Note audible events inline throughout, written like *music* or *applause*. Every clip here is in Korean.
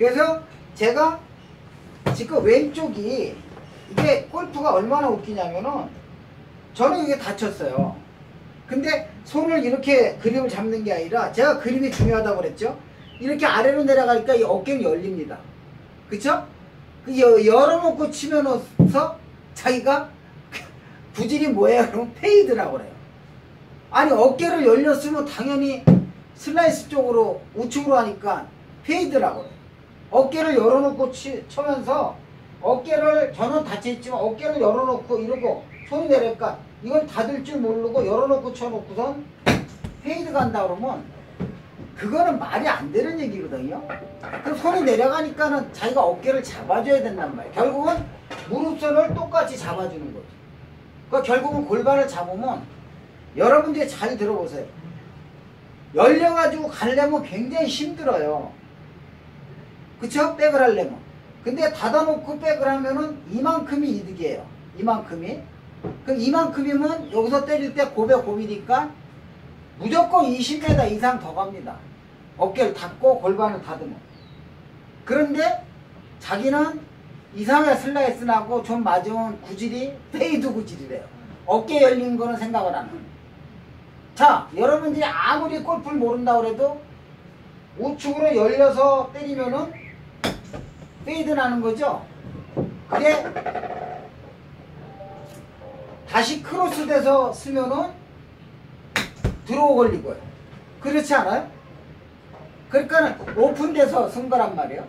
그래서 제가 지금 왼쪽이 이게 골프가 얼마나 웃기냐면은 저는 이게 다쳤어요. 근데 손을 이렇게 그립을 잡는 게 아니라 제가 그립이 중요하다고 그랬죠. 이렇게 아래로 내려가니까 이 어깨는 열립니다. 그쵸? 그 여- 열어놓고 치면서 자기가 *laughs* 구질이 뭐예요? 그럼 페이드라고 그래요. 아니 어깨를 열렸으면 당연히 슬라이스 쪽으로 우측으로 하니까 페이드라고 그래요. 어깨를 열어놓고 치, 쳐면서 어깨를 저는 다쳐있지만 어깨를 열어놓고 이러고 손이 내릴까 이걸 닫을 줄 모르고 열어놓고 쳐놓고선 페이드 간다 그러면 그거는 말이 안 되는 얘기거든요. 그럼 손이 내려가니까는 자기가 어깨를 잡아줘야 된단 말이에요. 결국은 무릎선을 똑같이 잡아주는 거죠. 그러니까 결국은 골반을 잡으면 여러분들이 잘 들어보세요. 열려가지고 가려면 굉장히 힘들어요. 그쵸? 백을 하려면. 근데 닫아놓고 백을 하면은 이만큼이 이득이에요. 이만큼이. 그럼 이만큼이면 여기서 때릴 때 고배 고비니까 무조건 20m 이상 더 갑니다. 어깨를 닫고 골반을 닫으면. 그런데 자기는 이상의 슬라이스 나고 좀 맞으면 구질이 페이드 구질이래요. 어깨 열린 거는 생각을 안 해요. 자, 여러분들이 아무리 골프를 모른다고 해도 우측으로 열려서 때리면은 페이드 나는 거죠. 그게 다시 크로스 돼서 쓰면은 드로우 걸리고요. 그렇지 않아요? 그러니까 오픈돼서 쓴 거란 말이에요.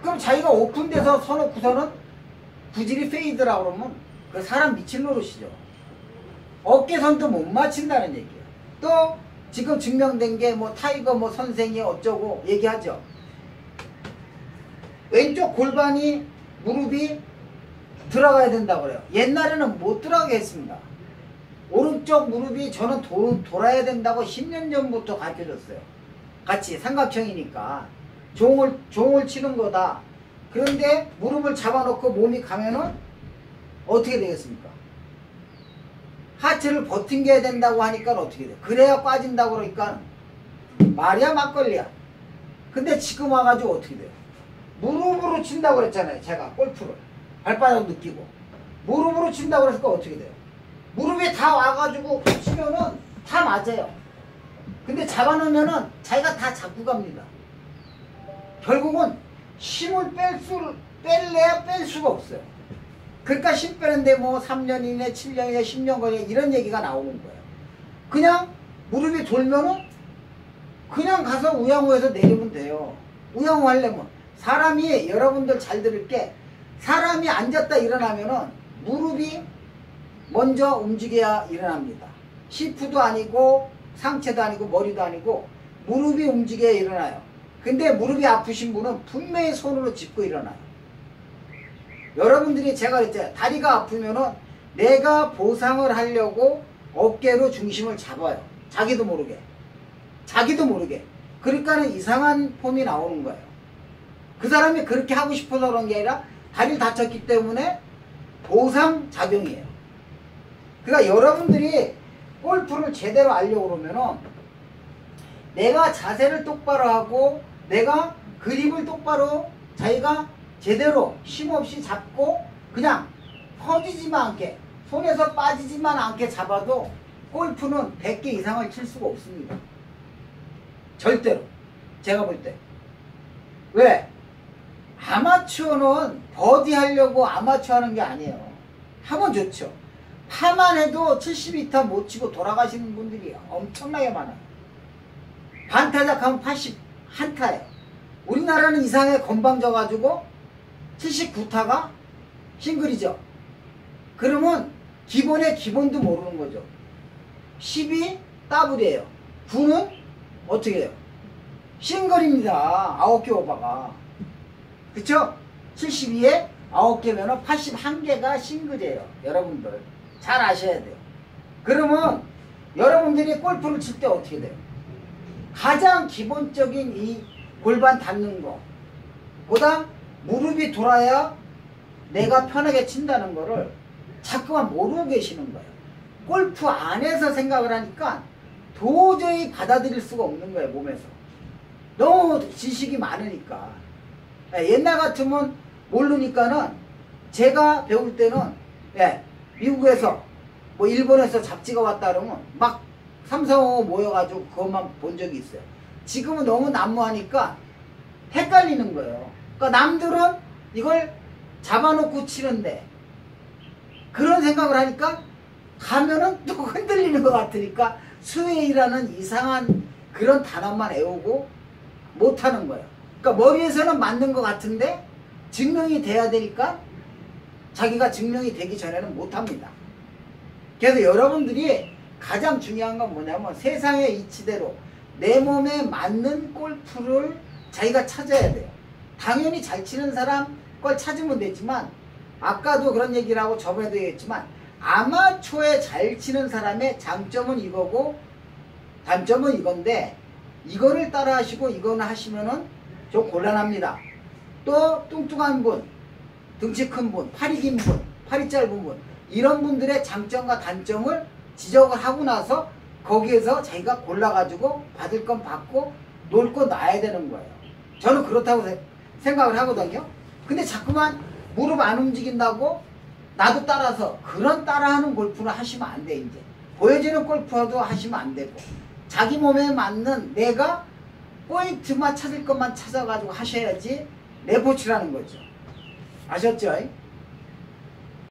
그럼 자기가 오픈돼서 서놓고서는 구질이 페이드라고 그러면 그 사람 미칠 노릇이죠. 어깨선도 못 맞춘다는 얘기예요. 또 지금 증명된 게 뭐 타이거 뭐 선생이 어쩌고 얘기하죠. 왼쪽 골반이 무릎이 들어가야 된다고 그래요. 옛날에는 못 들어가게 했습니다. 오른쪽 무릎이 저는 도, 돌아야 된다고 10년 전부터 가르쳐줬어요. 같이 삼각형이니까 종을 종을 치는 거다. 그런데 무릎을 잡아놓고 몸이 가면은 어떻게 되겠습니까? 하체를 버팅겨야 된다고 하니까 어떻게 돼? 그래야 빠진다고 그러니까 말이야 막걸리야. 근데 지금 와가지고 어떻게 돼요? 무릎으로 친다고 그랬잖아요. 제가 골프를 발바닥 느끼고 무릎으로 친다고 그랬으니까 어떻게 돼요? 무릎에 다 와가지고 치면은 다 맞아요. 근데 잡아놓으면은 자기가 다 잡고 갑니다. 결국은 힘을 뺄 수를 뺄래야 뺄 수가 없어요. 그러니까 힘 빼는데 뭐 3년이네 7년이네 10년 걸리네 이런 얘기가 나오는 거예요. 그냥 무릎이 돌면은 그냥 가서 우양우에서 내리면 돼요. 우양우 하려면 사람이 여러분들 잘 들을 게 사람이 앉았다 일어나면은 무릎이 먼저 움직여야 일어납니다. 시프도 아니고 상체도 아니고 머리도 아니고 무릎이 움직여야 일어나요. 근데 무릎이 아프신 분은 분명히 손으로 짚고 일어나요. 여러분들이 제가 그랬잖아요. 다리가 아프면은 내가 보상을 하려고 어깨로 중심을 잡아요. 자기도 모르게. 자기도 모르게. 그러니까는 이상한 폼이 나오는 거예요. 그 사람이 그렇게 하고 싶어서 그런 게 아니라 다리를 다쳤기 때문에 보상 작용이에요. 그러니까 여러분들이 골프를 제대로 알려고 그러면은 내가 자세를 똑바로 하고 내가 그립을 똑바로 자기가 제대로 힘없이 잡고 그냥 퍼지지만 않게 손에서 빠지지만 않게 잡아도 골프는 100개 이상을 칠 수가 없습니다. 절대로. 제가 볼 때. 왜? 아마추어는 버디 하려고 아마추어 하는 게 아니에요. 하면 좋죠. 파만 해도 70m 못 치고 돌아가시는 분들이 엄청나게 많아요. 반타작 하면 80 한타예요. 우리나라는 이상하게 건방져가지고 79타가 싱글이죠. 그러면 기본의 기본도 모르는 거죠. 10이 더블이에요. 9는 어떻게 해요? 싱글입니다. 9개 오버가. 그쵸? 72에 9개면 81개가 싱글이에요. 여러분들. 잘 아셔야 돼요. 그러면 여러분들이 골프를 칠 때 어떻게 돼요? 가장 기본적인 이 골반 닿는 거 보다 무릎이 돌아야 내가 편하게 친다는 거를 자꾸만 모르고 계시는 거예요. 골프 안에서 생각을 하니까 도저히 받아들일 수가 없는 거예요, 몸에서. 너무 지식이 많으니까. 예, 옛날 같으면 모르니까는 제가 배울 때는 예, 미국에서 뭐 일본에서 잡지가 왔다 그러면 막 삼성하고 모여가지고 그것만 본 적이 있어요. 지금은 너무 난무하니까 헷갈리는 거예요. 그러니까 남들은 이걸 잡아놓고 치는데 그런 생각을 하니까 가면은 또 *laughs* 흔들리는 것 같으니까 스웨이라는 이상한 그런 단어만 외우고 못하는 거예요. 그러니까 머리에서는 맞는 것 같은데 증명이 돼야 되니까 자기가 증명이 되기 전에는 못합니다. 그래서 여러분들이 가장 중요한 건 뭐냐면 세상의 이치대로 내 몸에 맞는 골프를 자기가 찾아야 돼요. 당연히 잘 치는 사람 걸 찾으면 되지만 아까도 그런 얘기를 하고 저번에도 얘기했지만 아마추어에 잘 치는 사람의 장점은 이거고 단점은 이건데 이거를 따라 하시고 이거는 하시면은 좀 곤란합니다. 또 뚱뚱한 분, 등치 큰 분, 팔이 긴 분, 팔이 짧은 분 이런 분들의 장점과 단점을 지적을 하고 나서 거기에서 자기가 골라가지고 받을 건 받고 놀 건 놔야 되는 거예요. 저는 그렇다고 세- 생각을 하거든요. 근데 자꾸만 무릎 안 움직인다고 나도 따라서 그런 따라하는 골프를 하시면 안 돼 이제 보여지는 골프도 하시면 안 되고 자기 몸에 맞는 내가 포인트만 찾을 것만 찾아가지고 하셔야지 레포츠라는 거죠. 아셨죠?